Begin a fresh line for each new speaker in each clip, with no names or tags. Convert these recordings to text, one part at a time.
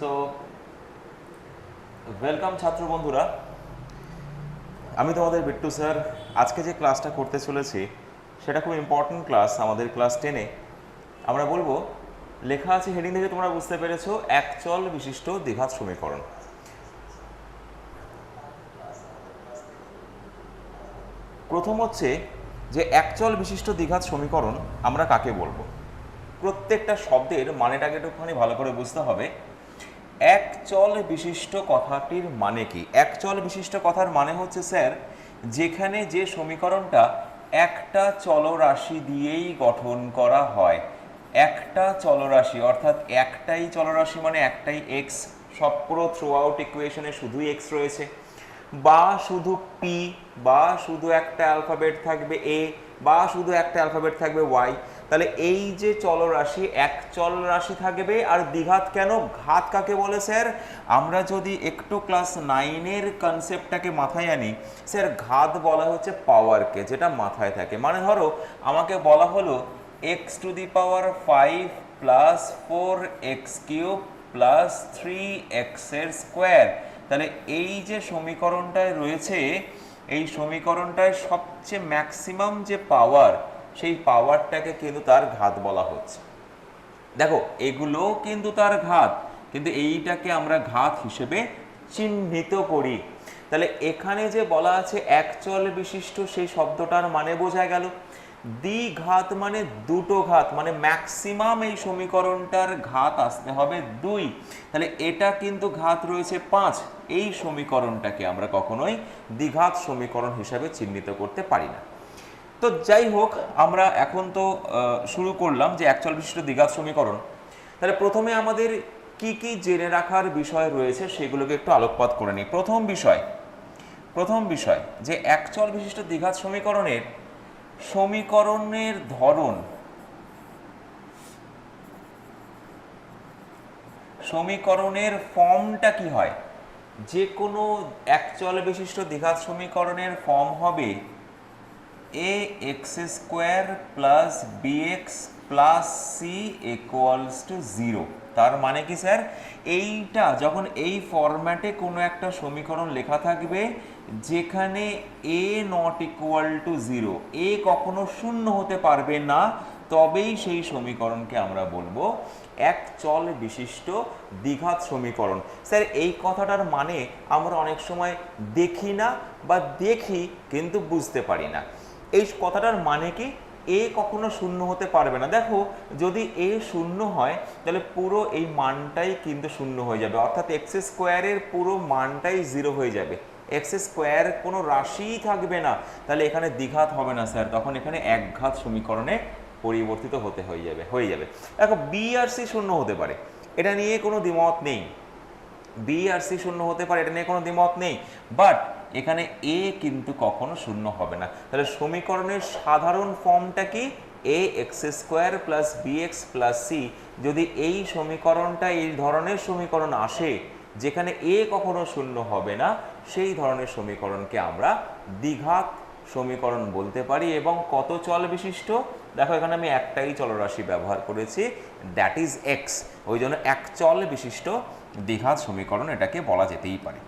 So welcome ছাত্র বন্ধুরা। আমি তোমাদের বিট্টু স্যার। আজকে যে ক্লাসটা করতে চলেছি, সেটা খুব ইম্পর্টেন্ট ক্লাস আমাদের ক্লাস টেনে আমরা বলব, লেখা আছে হেডিং থেকে তোমরা বুঝতে পেরেছ একচল বিশিষ্ট দ্বিঘাত সমীকরণ। প্রথম হচ্ছে যে একচল বিশিষ্ট দ্বিঘাত সমীকরণ আমরা কাকে বলব? প্রত্যেকটা শব্দের মানেটাকে একটুখানি ভালো করে বুঝতে হবে। এক চল বিশিষ্ট কথাটির মানে কি? এক চল বিশিষ্ট কথার মানে হচ্ছে, স্যার, যেখানে যে সমীকরণটা একটা চলরাশি দিয়েই গঠন করা হয়। একটা চলরাশি, অর্থাৎ একটাই চলরাশি মানে একটাই এক্স সব পুরো থ্রু আউট ইকুয়েশনে শুধুই এক্স রয়েছে। বা শুধু পি বা শুধু একটা অ্যালফাবেট থাকবে এ বা শুধু একটা অ্যালফাবেট থাকবে ওয়াই তাহলে এই যে চলরাশি, এক চলরাশি থাকবে, আর দ্বিঘাত কেন? ঘাত কাকে বলে, স্যার? আমরা যদি একটু ক্লাস নাইনের কনসেপ্টটাকে মাথায় আনি, স্যার, ঘাত বলা হচ্ছে পাওয়ারকে যেটা মাথায় থাকে। মানে ধরো, আমাকে বলা হলো x to the power five plus four x cube plus three এক্সের স্কোয়ার তাহলে এই যে সমীকরণটায় রয়েছে, এই সমীকরণটায় সবচেয়ে ম্যাক্সিমাম যে পাওয়ার সেই পাওয়ারটাকে কিন্তু তার ঘাত বলা হচ্ছে। দেখো এগুলো কিন্তু তার ঘাত, কিন্তু এইটাকে আমরা ঘাত হিসেবে চিহ্নিত করি। তাহলে এখানে যে বলা আছে একচল বিশিষ্ট, সেই শব্দটার মানে বোঝা গেল। দ্বিঘাত মানে দুটো ঘাত মানে ম্যাক্সিমাম এই সমীকরণটার ঘাত আসতে হবে দুই। তাহলে এটা কিন্তু ঘাত রয়েছে পাঁচ। এই সমীকরণটাকে আমরা কখনোই দ্বিঘাত সমীকরণ হিসাবে চিহ্নিত করতে পারি না। তো যাই হোক, আমরা এখন তো শুরু করলাম যে একচল বিশিষ্ট দ্বিঘাত সমীকরণ। তাহলে প্রথমে আমাদের কি কি জেনে রাখার বিষয় রয়েছে সেগুলোকে একটু আলোকপাত করে নিই। প্রথম বিষয় প্রথম বিষয় যে একচল বিশিষ্ট দ্বিঘাত সমীকরণের সমীকরণের ধরন, সমীকরণের ফর্মটা কি হয়? যে কোনো একচল বিশিষ্ট দ্বিঘাত সমীকরণের ফর্ম হবে a x square plus b x plus c equals to zero তার মানে কি, স্যার? এইটা, যখন এই ফরম্যাটে কোনো একটা সমীকরণ লেখা থাকবে, যেখানে a not equal to zero a কখনো শূন্য হতে পারবে না, তবেই সেই সমীকরণকে আমরা বলব এক চল বিশিষ্ট দ্বিঘাত সমীকরণ। স্যার, এই কথাটার মানে আমরা অনেক সময় দেখি না বা দেখি কিন্তু বুঝতে পারি না। এই কথাটার মানে কি? এ কখনো শূন্য হতে পারবে না। দেখো, যদি এ শূন্য হয়, তাহলে পুরো এই মানটাই কিন্তু শূন্য হয়ে যাবে। অর্থাৎ এক্স স্কোয়ারের পুরো মানটাই জিরো হয়ে যাবে। এক্স স্কোয়ার কোনো রাশিই থাকবে না। তাহলে এখানে দ্বিঘাত হবে না, স্যার। তখন এখানে একঘাত সমীকরণে পরিবর্তিত হতে হয়ে যাবে হয়ে যাবে। দেখো বি আর সি শূন্য হতে পারে। এটা নিয়ে কোনো দ্বিমত নেই। বি আর সি শূন্য হতে পারে, এটা নিয়ে কোনো দ্বিমত নেই। বাট এখানে এ কিন্তু কখনো শূন্য হবে না। তাহলে সমীকরণের সাধারণ ফর্মটা কি? A x square plus b x plus c যদি এই সমীকরণটা, এই ধরনের সমীকরণ আসে, যেখানে এ কখনো শূন্য হবে না, সেই ধরনের সমীকরণকে আমরা দ্বিঘাত সমীকরণ বলতে পারি এবং কত চল বিশিষ্ট? দেখো, এখানে আমি একটাই চলরাশি ব্যবহার করেছি দ্যাট ইজ এক্স ওই জন্য এক চল বিশিষ্ট দ্বিঘাত সমীকরণ এটাকে বলা যেতেই পারে।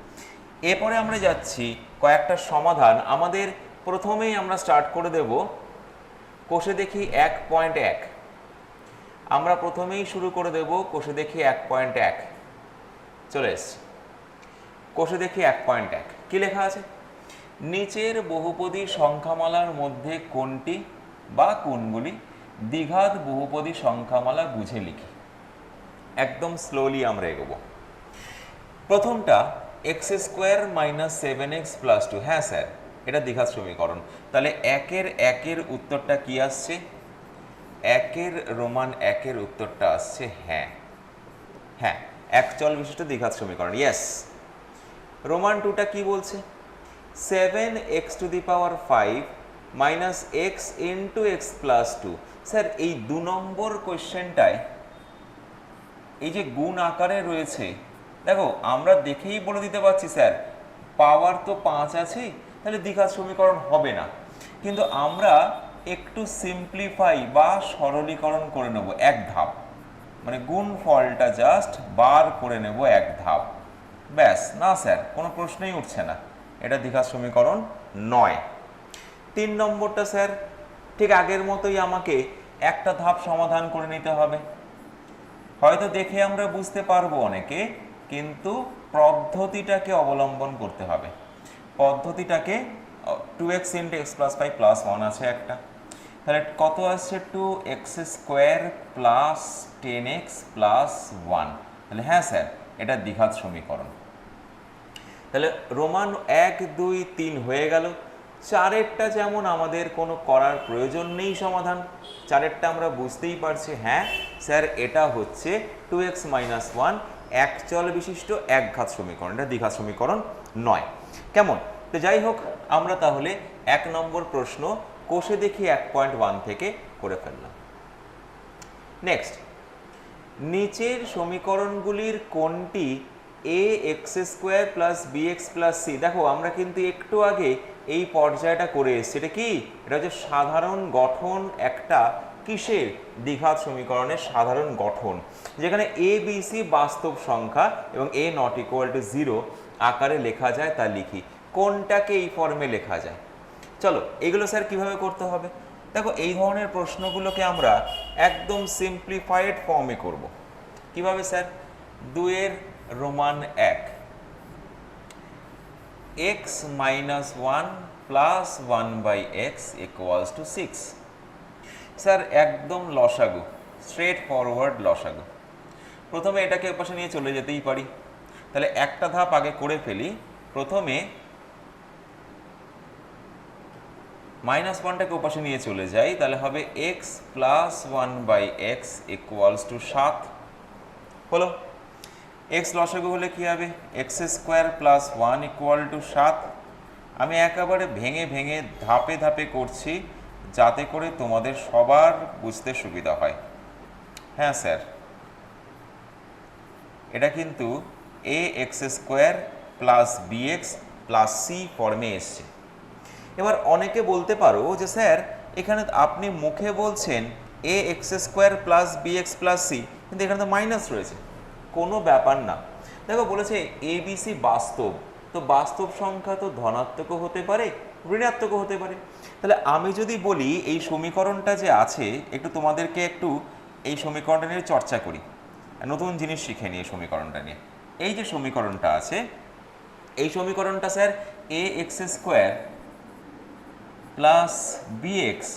এরপরে আমরা যাচ্ছি কয়েকটা সমাধান। আমাদের প্রথমেই আমরা স্টার্ট করে দেব কোষে দেখি এক পয়েন্ট এক। আমরা প্রথমেই শুরু করে দেব কোষে দেখি এক পয়েন্ট এক। চলে এসছি। কোষে দেখি এক পয়েন্ট এক। কী লেখা আছে? নিচের বহুপদী সংখ্যামালার মধ্যে কোনটি বা কোনগুলি দ্বিঘাত বহুপদী সংখ্যামালা বুঝে লিখি। একদম স্লোলি আমরা এগোবো। প্রথমটা x square minus seven x plus two হ্যাঁ স্যার, এটা দ্বিঘাত সমীকরণ। তাহলে একের একের উত্তরটা কি আসছে? একের রোমান একের উত্তরটা আসছে হ্যাঁ। হ্যাঁ একচল বিশিষ্ট দ্বিঘাত সমীকরণ ইয়েস রোমান টুটা কি বলছে? Seven x to the power five minus x into x plus two. Sir, এই দু নম্বর কোয়েশ্চেনটায় এই যে গুণ আকারে রয়েছে দেখো, আমরা দেখেই বলে দিতে পারছি, স্যার পাওয়ার তো পাঁচ আছে, তাহলে দ্বিঘাত সমীকরণ হবে না। কিন্তু আমরা একটু সিম্পলিফাই বা সরলীকরণ করে নেব এক ধাপ। মানে গুণ ফলটা জাস্ট বার করে নেব এক ধাপ। ব্যাস, না স্যার, কোনো প্রশ্নই উঠছে না। এটা দ্বিঘাত সমীকরণ নয়। তিন নম্বরটা, স্যার, ঠিক আগের মতোই আমাকে একটা ধাপ সমাধান করে নিতে হবে। হয়তো দেখে আমরা বুঝতে পারব অনেকে কিন্তু পদ্ধতিটাকে অবলম্বন করতে হবে। পদ্ধতিটাকে two x into x plus five plus one আছে একটা। তাহলে কত আসছে? Two x square plus ten x plus one তাহলে হ্যাঁ স্যার, এটা দ্বিঘাত সমীকরণ। তাহলে রোমান এক, দুই, তিন হয়ে গেল। চারেরটা যেমন আমাদের কোনো করার প্রয়োজন নেই সমাধান। চারেরটা আমরা বুঝতেই পারছি। হ্যাঁ স্যার, এটা হচ্ছে টু এক্স মাইনাস ওয়ান এক চল বিশিষ্ট, এক ঘাত সমীকরণ, এটা দ্বিঘাত সমীকরণ নয়। কেমন? তো যাই হোক, আমরা তাহলে এক নম্বর প্রশ্ন কোষে দেখি এক পয়েন্ট ওয়ান থেকে করে ফেললাম। নেক্সট নিচের সমীকরণগুলির কোনটি a x square plus b x plus c দেখো, আমরা কিন্তু একটু আগে এই পর্যায়টা করে এসেছি। এটা কি? এটা হচ্ছে সাধারণ গঠন একটা কিসের দ্বিঘাত সমীকরণের সাধারণ গঠন? যেখানে এ বি সি বাস্তব সংখ্যা এবং a not equal to zero আকারে লেখা যায় তা লিখি। কোনটাকে এই ফর্মে লেখা যায়? চলো, এগুলো স্যার কীভাবে করতে হবে? দেখো, এই ধরনের প্রশ্নগুলোকে আমরা একদম সিম্পলিফাইড ফর্মে করব। কীভাবে স্যার? দুয়ের রোমান এক। X minus one plus one by x equals to six sir, একদম লসাগু স্ট্রেট ফরওয়ার্ড লসাগু। প্রথমে এটাকে পাশে নিয়ে চলে যেতেই পারি। তাহলে একটা ধাপ আগে করে ফেলি। প্রথমে মাইনাস ওয়ানটাকে ওপাশে নিয়ে চলে যাই, তাহলে হবে x plus one by x equals to সাত। হলো? এক্স লসাগু হলে কি হবে? X square plus one equal to সাত। আমি একেবারে ভেঙে ভেঙে ধাপে ধাপে করছি। যাতে করে তোমাদের সবার বুঝতে সুবিধা হয়। হ্যাঁ স্যার। এটা কিন্তু a x square plus b x plus c ফর্মে এসছে। এবার অনেকে বলতে পারো যে, স্যার, এখানে আপনি মুখে বলছেন a x square plus b x plus c কিন্তু এখানে তো মাইনাস রয়েছে। কোনো ব্যাপার না। দেখো, বলেছে এ বি সি বাস্তব। তো বাস্তব সংখ্যা তো ধনাত্মকও হতে পারে, ঋণাত্মকও হতে পারে। তাহলে আমি যদি বলি এই সমীকরণটা যে আছে, একটু তোমাদেরকে একটু এই সমীকরণটা নিয়ে চর্চা করি। নতুন জিনিস শিখে নিই এই সমীকরণটা নিয়ে। এই যে সমীকরণটা আছে, এই সমীকরণটা sir a x square plus b x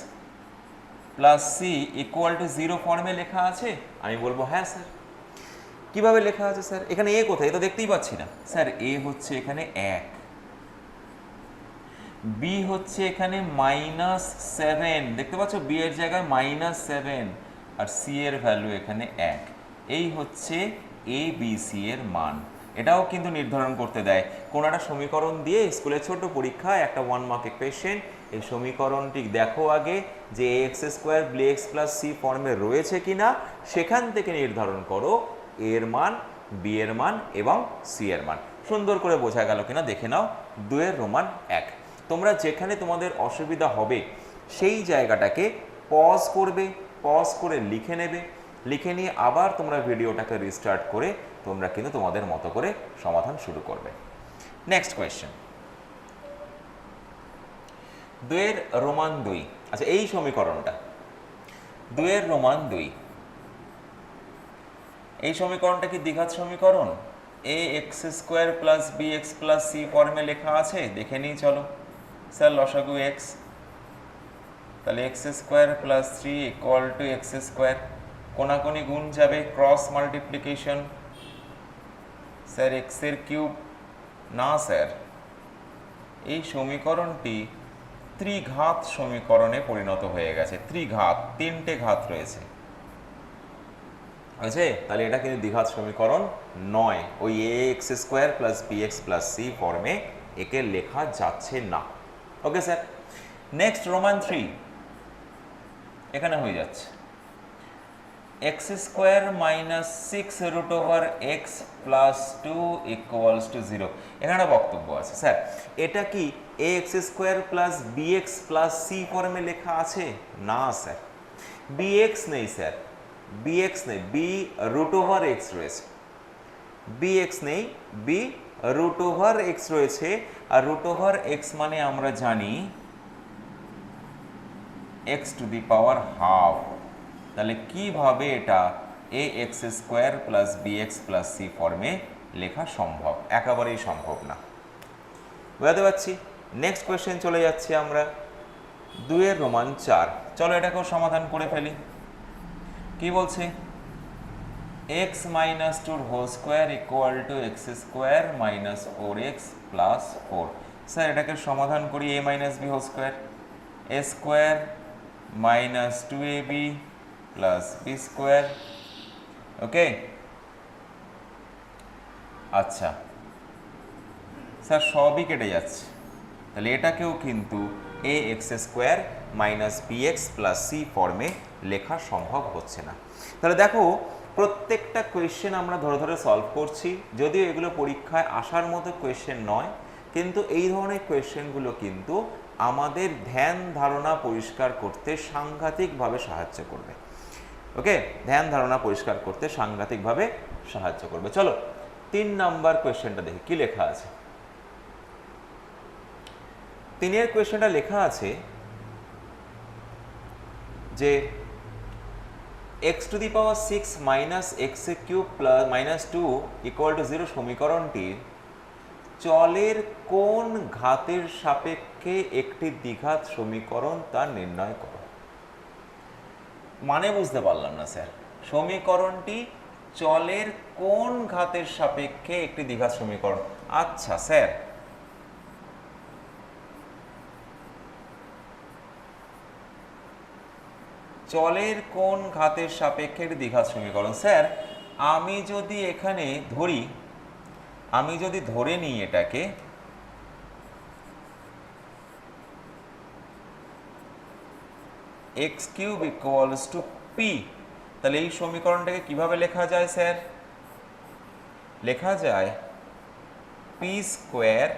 plus c equal to zero ফর্মে লেখা আছে, আমি বলব হ্যাঁ স্যার। কীভাবে লেখা আছে, স্যার? এখানে এ কোথায়? এ তো দেখতেই পাচ্ছি না। স্যার, এ হচ্ছে এখানে এক। বি হচ্ছে এখানে মাইনাস সেভেন দেখতে পাচ্ছ? বি এর জায়গায় মাইনাস সেভেন আর সি এর ভ্যালু এখানে এক। এই হচ্ছে এ বি সি এর মান। এটাও কিন্তু নির্ধারণ করতে দেয়। কোনো একটা সমীকরণ দিয়ে স্কুলের ছোট পরীক্ষায় একটা ওয়ান মার্ক ইকুয়েশন এই সমীকরণটি দেখো আগে যে a x square b x plus c ফর্মে রয়েছে কিনা, সেখান থেকে নির্ধারণ করো এর মান বি এর মান এবং সি এর মান। সুন্দর করে বোঝা গেল কিনা দেখে নাও। দুয়ের রোমান এক। তোমরা যেখানে তোমাদের অসুবিধা হবে, সেই জায়গাটাকে পজ করবে পজ করে লিখে নেবে। লিখে নিয়ে আবার তোমরা ভিডিওটাকে রিস্টার্ট করে তোমরা কিন্তু তোমাদের মতো করে সমাধান শুরু করবে। নেক্সট কোয়েশ্চেন দুয়ের রোমান দুই। আচ্ছা এই সমীকরণটা। দুয়ের রোমান দুই। এই সমীকরণটা কি দ্বিঘাত সমীকরণ? A x square plus b x plus c ফর্মে লেখা আছে? দেখে নিই, চলো। স্যার, লসাগু এক্স তাহলে x square plus three equal to x square কোনাকুনি গুণ যাবে ক্রস মাল্টিপ্লিকেশন স্যার এক্সের কিউব না, স্যার। এই সমীকরণটি ত্রিঘাত সমীকরণে পরিণত হয়ে গেছে। ত্রিঘাত, তিনটে ঘাত রয়েছে। হয়েছে তাহলে এটা কিন্তু দ্বিঘাত সমীকরণ নয়। ওই a x square plus b x plus c ফর্মে একে লেখা যাচ্ছে না। Okay sir next Roman three এখানে হয়ে যাচ্ছে। X square minus six root over x plus two equals to zero এখানে বক্তব্য আছে স্যার এটা কি a x square plus b x plus c ফর্মে লেখা আছে? না স্যার বিএক্স নেই স্যার বি এক্স নেই বি রুট ওভার এক্স রয়েছে। বি এক্স নেই বি রুট ওভার এক্স রয়েছে। আর রুট ওভার এক্স মানে আমরা জানি x to the power half তাহলে কীভাবে এটা a x square plus b x plus c ফর্মে লেখা সম্ভব? একেবারেই সম্ভব না। বুঝতে পারছি? নেক্সট কোয়েশ্চেন চলে যাচ্ছি আমরা। দুয়ের রোমান চার। চলো এটাকেও সমাধান করে ফেলি। কি বলছে? X minus tour whole square equal to x square minus four x plus four sir, এটাকে সমাধান করি a minus b whole square a square minus two a b plus b square okay আচ্ছা। স্যার, সবই কেটে যাচ্ছে। তাহলে এটাকেও কিন্তু a x square minus b x plus c ফর্মে লেখা সম্ভব হচ্ছে না। তাহলে দেখো, প্রত্যেকটা কোয়েশ্চেন আমরা ধরে ধরে সলভ করছি। যদিও এগুলো পরীক্ষায় আসার মতো কোয়েশ্চেন নয়, কিন্তু এই ধরনের কোয়েশ্চেনগুলো কিন্তু আমাদের ধ্যান ধারণা পরিষ্কার করতে সাংঘাতিকভাবে সাহায্য করবে। ওকে? ধ্যান ধারণা পরিষ্কার করতে সাংঘাতিকভাবে সাহায্য করবে। চলো, তিন নাম্বার কোয়েশ্চেনটা দেখি, কি লেখা আছে? তিনের কোয়েশ্চেনটা লেখা আছে যে x to the power six minus x cube plus minus two equal to zero সমীকরণটির চলের কোন ঘাতের সাপেক্ষে একটি দ্বিঘাত সমীকরণ তা নির্ণয় করো। মানে বুঝতে পারলাম না, স্যার। সমীকরণটি চলের কোন ঘাতের সাপেক্ষে একটি দ্বিঘাত সমীকরণ। আচ্ছা স্যার। চলের কোন ঘাতের সাপেক্ষে একটি দ্বিঘাত সমীকরণ স্যার, আমি যদি এখানে ধরি, আমি যদি ধরে নিই এটাকে x cube equals to p তাহলে এই সমীকরণটাকে কীভাবে লেখা যায়, স্যার? লেখা যায় p square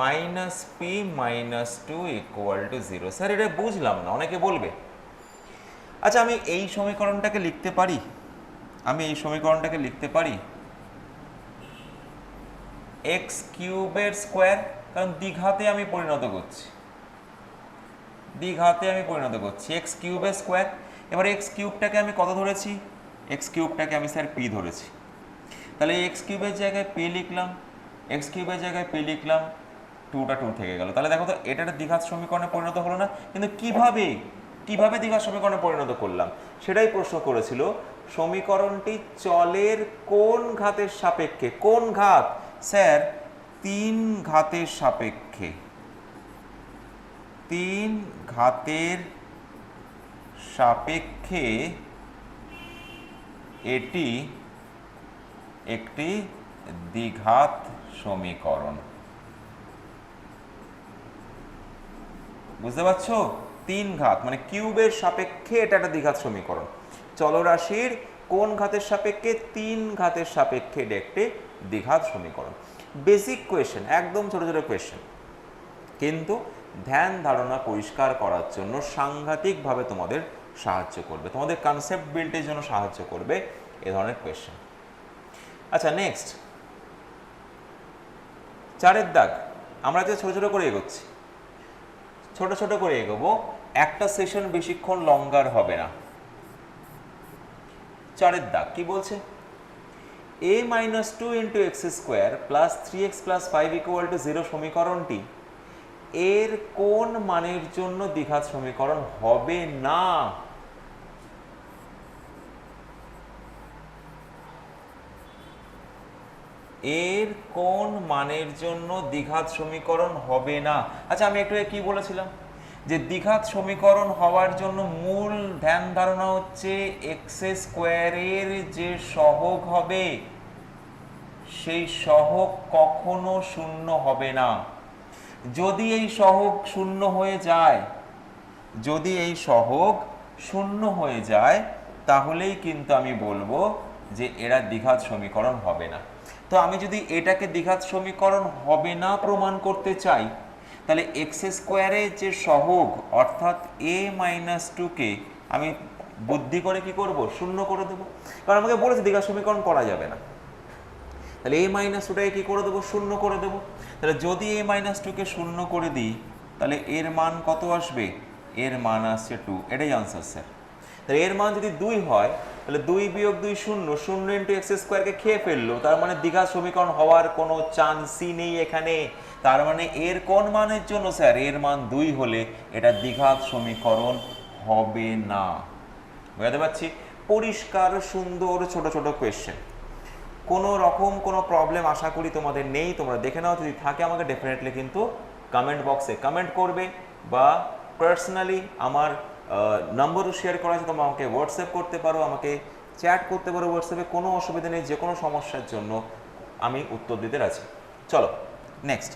minus p minus two equal to zero sir, এটা বুঝলাম না, অনেকে বলবে। আচ্ছা আমি এই সমীকরণটাকে লিখতে পারি? আমি এই সমীকরণটাকে লিখতে পারি? এক্স কিউবের স্কোয়ার, কারণ দ্বিঘাতে আমি পরিণত করছি। দ্বিঘাতে আমি পরিণত করছি এক্স কিউবের স্কোয়ার। এবার এক্স কিউবটাকে আমি কত ধরেছি? এক্স কিউবটাকে আমি, স্যার পি ধরেছি। তাহলে এক্স কিউবের জায়গায় পি লিখলাম এক্স কিউবের জায়গায় পি লিখলাম টুটা টু থেকে গেল। তাহলে দেখো তো এটা একটা দ্বিঘাত সমীকরণে পরিণত হলো না, কিন্তু কীভাবে কীভাবে দ্বিঘাত সমীকরণে পরিণত করলাম? সেটাই প্রশ্ন করেছিল, সমীকরণটি চলের কোন ঘাতের সাপেক্ষে? কোন ঘাত? স্যার, তিন ঘাতের সাপেক্ষে। তিন ঘাতের সাপেক্ষে এটি একটি দ্বিঘাত সমীকরণ। বুঝতে পারছ? তিন ঘাত মানে কিউবের সাপেক্ষে এটা একটা দ্বিঘাত সমীকরণ। চলরাশির কোন ঘাতের সাপেক্ষে? তিন ঘাতের সাপেক্ষে এটা একটি দ্বিঘাত সমীকরণ। বেসিক কোয়েশ্চেন একদম ছোট ছোট কোয়েশ্চেন কিন্তু ধ্যান ধারণা পরিষ্কার করার জন্য সাংঘাতিকভাবে তোমাদের সাহায্য করবে। তোমাদের কনসেপ্ট বিল্ডের জন্য সাহায্য করবে এ ধরনের কোয়েশ্চেন আচ্ছা নেক্সট চারের দাগ, আমরা যে ছোট ছোট করে এগোচ্ছি ছোট ছোট করে এগোবো। একটা সেশন বেশিক্ষণ লঙ্গার হবে না। চারের দাগ, কি বলছে? A minus two into x square plus three x plus five equal to zero সমীকরণটি এর কোন মানের জন্য দ্বিঘাত সমীকরণ হবে না? এর কোন মানের জন্য দ্বিঘাত সমীকরণ হবে না? আচ্ছা আমি একটু কি বলেছিলাম? যে দ্বিঘাত সমীকরণ হওয়ার জন্য মূল ধ্যান ধারণা হচ্ছে এক্স স্কোয়ারের যে সহগ হবে, সেই সহগ কখনো শূন্য হবে না। যদি এই সহগ শূন্য হয়ে যায়, যদি এই সহগ শূন্য হয়ে যায়, তাহলেই কিন্তু আমি বলব যে এরা দ্বিঘাত সমীকরণ হবে না। তো আমি যদি এটাকে দ্বিঘাত সমীকরণ হবে না প্রমাণ করতে চাই, তাহলে এক্স স্কোয়ারের যে সহগ, অর্থাৎ এ মাইনাস টুকে আমি বুদ্ধি করে কি করব? শূন্য করে দেবো। কারণ আমাকে বলেছে দ্বিঘাত সমীকরণ করা যাবে না। তাহলে এ মাইনাস টুটাকে কী করে দেবো? শূন্য করে দেবো। তাহলে যদি এ মাইনাস টুকে শূন্য করে দিই, তাহলে এর মান কত আসবে? এর মান আসছে টু এটাই আনসার স্যার তাহলে এর মান যদি দুই হয় তাহলে দুই বিয়োগ দুই শূন্য শূন্য ইন্টু এক্স স্কোয়ারকে খেয়ে ফেলল। তার মানে দীঘা সমীকরণ হওয়ার কোনো চান্সই নেই এখানে। তার মানে এর কোন মানের জন্য, স্যার? এর মান দুই হলে এটা দীঘা সমীকরণ হবে না। বুঝতে পারছি? পরিষ্কার, সুন্দর, ছোট ছোট কোয়েশ্চেন কোনো রকম কোনো প্রবলেম আশা করি তোমাদের নেই। তোমরা দেখে নাও, যদি থাকে আমাকে ডেফিনেটলি কিন্তু কমেন্ট বক্সে কমেন্ট করবে বা পার্সোনালি আমার নম্বরও শেয়ার করা আছে, তোমরা আমাকে হোয়াটসঅ্যাপ করতে পারো, আমাকে চ্যাট করতে পারো হোয়াটসঅ্যাপে কোনো অসুবিধা নেই যে কোনো সমস্যার জন্য আমি উত্তর দিতে রাজি। চলো নেক্সট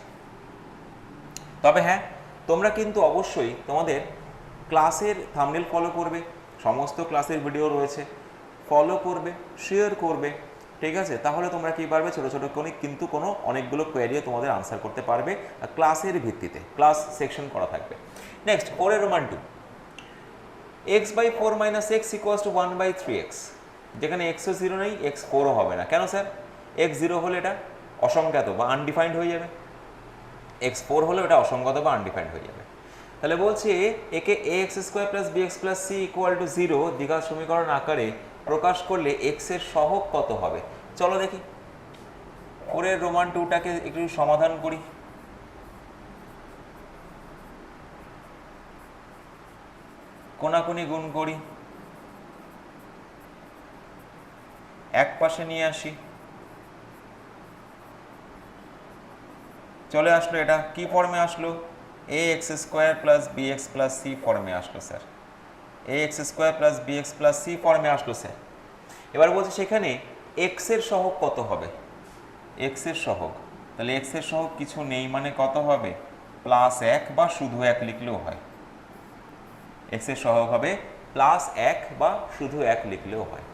তবে হ্যাঁ তোমরা কিন্তু অবশ্যই তোমাদের ক্লাসের থামনেল ফলো করবে, সমস্ত ক্লাসের ভিডিও রয়েছে ফলো করবে শেয়ার করবে, ঠিক আছে? তাহলে তোমরা কি পারবে? ছোটো ছোটো কোনো কিন্তু কোনো অনেকগুলো কোয়ারিও তোমাদের আনসার করতে পারবে ক্লাসের ভিত্তিতে ক্লাস সেকশন করা থাকবে। নেক্সট ওরে Roman two x by four minus x equals to one by three x যেখানে এক্সও জিরো নেই এক্স ফোরও হবে না। কেন স্যার এক্স জিরো হলে এটা অসংজ্ঞাত বা আনডিফাইন্ড হয়ে যাবে। এক্স ফোর হলে ওটা অসংগত বা আনডিফাইন্ড হয়ে যাবে। তাহলে বলছে, একে a x square plus b x plus c equal to zero দ্বিঘাত সমীকরণ আকারে প্রকাশ করলে এক্সের সহগ কত হবে? চলো দেখি। ফোরের রোমান টুটাকে একটু সমাধান করি। কোনাকুনি গুণ করি। এক পাশে নিয়ে আসি। চলে আসলো এটা। কি ফর্মে আসলো? A x square plus b x plus c ফর্মে আসলো sir a x square plus b x plus c ফর্মে আসলো স্যার এবার বলছি সেখানে এক্সের সহগ কত হবে? এক্সের সহগ। তাহলে এক্সের সহগ কিছু নেই মানে কত হবে? প্লাস এক বা শুধু এক লিখলেও হয়। এক্সের সহগ হবে প্লাস এক বা শুধু এক লিখলেও হয়।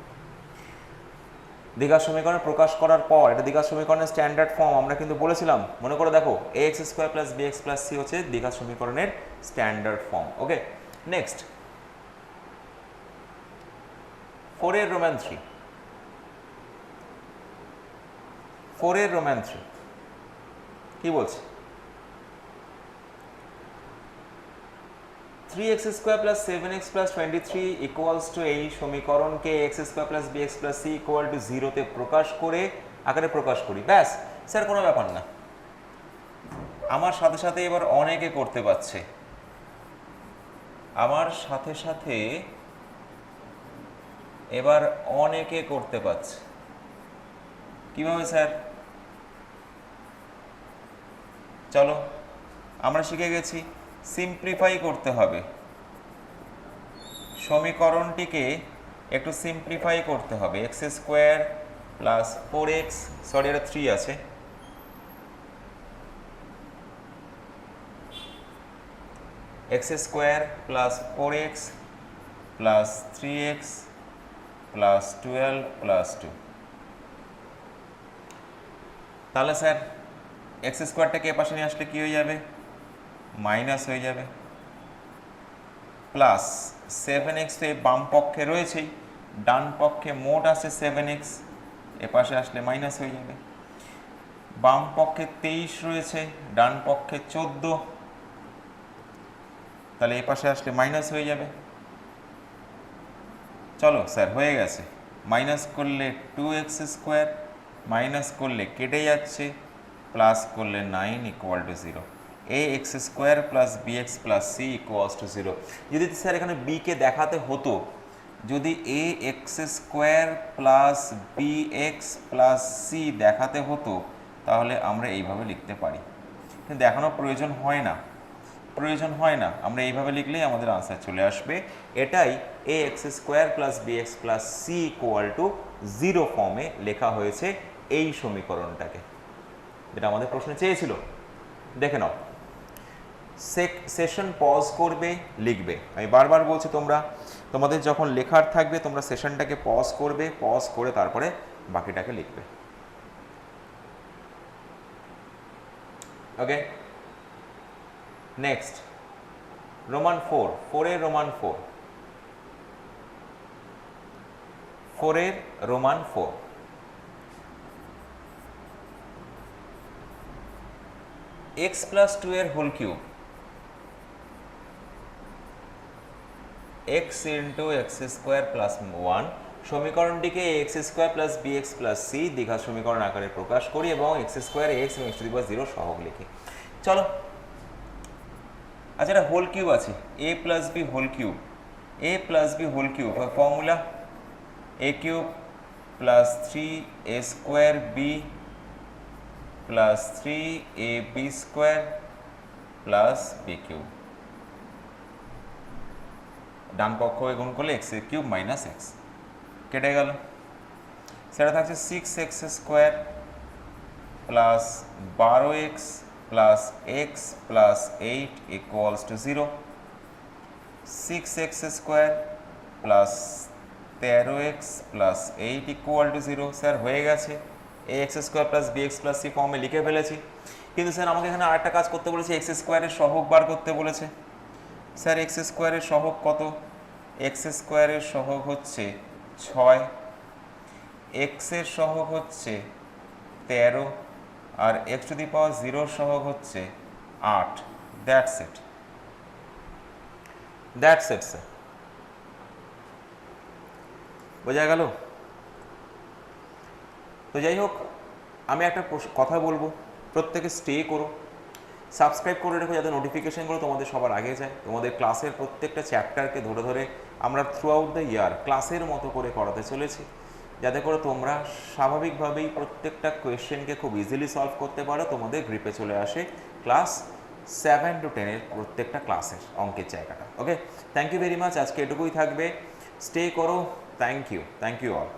দীঘা সমীকরণ প্রকাশ করার পর, এটা দীঘা সমীকরণের স্ট্যান্ডার্ড ফর্ম আমরা কিন্তু বলেছিলাম, মনে করে দেখো A x square plus B x plus C হচ্ছে দীঘা সমীকরণের স্ট্যান্ডার্ড ফর্ম ওকে নেক্সট ফোরের রোম্যান থ্রি ফোরের রোম্যান থ্রি কি বলছে? Three x square plus seven x plus twenty three equals to এই সমীকরণকে x square plus b x plus c equal to জিরোতে প্রকাশ করে আকারে প্রকাশ করি। ব্যাস, স্যার কোনো ব্যাপার না। আমার সাথে সাথে এবার অনেকে করতে পারছে। আমার সাথে সাথে এবার অনেকে করতে পারছে। কীভাবে, স্যার? চলো, আমরা শিখে গেছি। সিম্পলিফাই করতে হবে। সমীকরণটিকে একটু সিম্পলিফাই করতে হবে। X square plus four x sorry এটা থ্রি আছে। X square plus four x plus three x plus twelve plus two তাহলে স্যার এক্স স্কোয়ারটাকে এপাশে নিয়ে আসলে কী হয়ে যাবে? মাইনাস হয়ে যাবে। প্লাস সেভেন এক্স তো এই বাম পক্ষে রয়েছেই। ডান পক্ষে মোট আছে সেভেন এক্স এপাশে আসলে মাইনাস হয়ে যাবে। বাম পক্ষে তেইশ রয়েছে, ডান পক্ষে চোদ্দ। তাহলে এপাশে আসলে মাইনাস হয়ে যাবে। চলো স্যার, হয়ে গেছে। মাইনাস করলে টু এক্স স্কোয়ার, মাইনাস করলে কেটে যাচ্ছে, প্লাস করলে nine equal to zero. A x square plus b x plus c equals to zero যদি স্যার এখানে বিকে দেখাতে হতো, যদি a x square plus b x plus c দেখাতে হতো, তাহলে আমরা এইভাবে লিখতে পারি। কিন্তু দেখানোর প্রয়োজন হয় না। প্রয়োজন হয় না। আমরা এইভাবে লিখলেই আমাদের আনসার চলে আসবে। এটাই a x square plus b x plus c equal to zero ফর্মে লেখা হয়েছে এই সমীকরণটাকে। যেটা আমাদের প্রশ্নে চেয়েছিল। দেখে নাও। সেশন পজ করবে, লিখবে। আমি বারবার বলছি তোমরা, তোমাদের যখন লেখার থাকবে, তোমরা সেশনটাকে পজ করবে পজ করে তারপরে বাকিটাকে লিখবে। ওকে নেক্সট রোমান ফোর ফোরে রোমান ফোর ফোরের Roman four x plus two এর whole cube x into x square plus one সমীকরণটিকে x square plus b x plus c Digha সমীকরণ আকারে প্রকাশ করি এবং এক্স স্কোয়ার এক্স এবং এক্স টু জিরো সহগ লিখি। চলো আচ্ছা এটা হোল কিউব আছে। A plus b whole cube a plus b whole cube formula a cube plus three a square b plus three a b square plus b cube ডান পক্ষ হয়ে গুণ করলে এক্স কিউব মাইনাস এক্স কেটে গেল। সেটা থাকছে six x square plus বারো x plus x plus eight equals to zero six x square plus তেরো x plus eight equal to zero sir, হয়ে গেছে। A x square plus b x plus c ফর্মে লিখে ফেলেছি। কিন্তু sir, আমাকে এখানে আরেকটা কাজ করতে বলেছে। এক্স স্কোয়ারের সহগ বার করতে বলেছে। স্যার এক্স স্কোয়ারের সহগ কত? এক্স স্কোয়ারের সহগ হচ্ছে ছয়। এক্সের সহগ হচ্ছে তেরো আর এক্স টু দি পাওয়ার জিরোর সহগ হচ্ছে আট। That's it that's it sir বোঝা গেল? তো যাই হোক, আমি একটা কথা বলব। প্রত্যেকে স্টে করো। সাবস্ক্রাইব করে রেখো যাতে নোটিফিকেশানগুলো তোমাদের সবার আগে যায়। তোমাদের ক্লাসের প্রত্যেকটা চ্যাপ্টারকে ধরে ধরে আমরা থ্রু আউট দ্য ইয়ার ক্লাসের মতো করে করাতে চলেছি। যাতে করে তোমরা স্বাভাবিকভাবেই প্রত্যেকটা কোয়েশ্চেনকে খুব ইজিলি সলভ করতে পারো, তোমাদের গ্রিপে চলে আসে ক্লাস সেভেন টু টেনের প্রত্যেকটা ক্লাসের অঙ্কের জায়গাটা। Okay thank you very much আজকে এটুকুই থাকবে। স্টে করো। Thank you thank you all